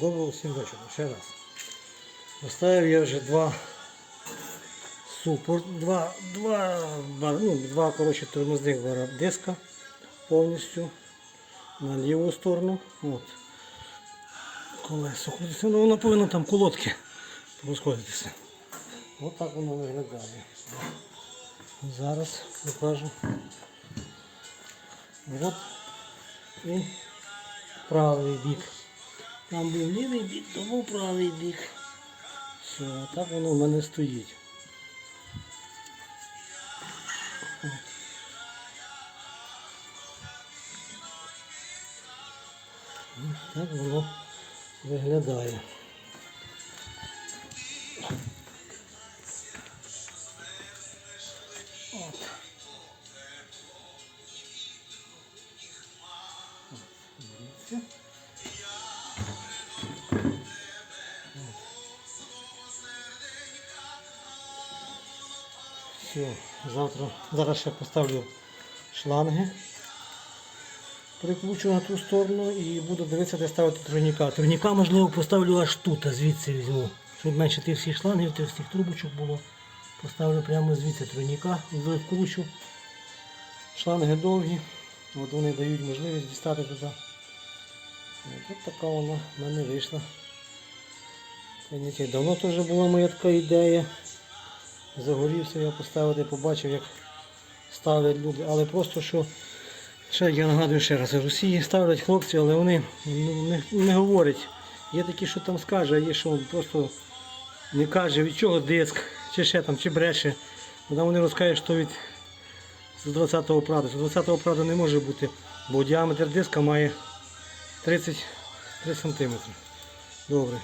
Доброго всім вечора. Ще раз. Поставив я вже два супорт, два, два, ну, два коротше, тормозних диска повністю на ліву сторону. От. Колесо крутиться, ну воно повинно там колодки розходитися. От так воно виглядає. Зараз покажу. От і правий бік. Там був лівий бік, то був правий бік. Все, так воно в мене стоїть. Так воно виглядає. От. Все, завтра, зараз ще поставлю шланги. Прикручу на ту сторону і буду дивитися, де ставити турніка. Турніка, можливо, поставлю аж тут, а звідси візьму. Щоб менше тих всіх шлангів, тих всіх трубочок було. Поставлю прямо звідси турніка, викручу. Шланги довгі, от вони дають можливість дістати туди. От така вона в мене вийшла. Давно теж була моя така ідея. Загорівся я поставити, побачив, як ставлять люди. Але просто що, ще я нагадую ще раз, Росії ставлять хлопці, але вони ну, не, не говорять. Є такі, що там скаже, а є, що просто не каже, від чого диск, чи ще там, чи бреше. Тоді вони розкажуть, що від з 20-го прада. З 20-го прада не може бути, бо діаметр диска має 33 см. Добре.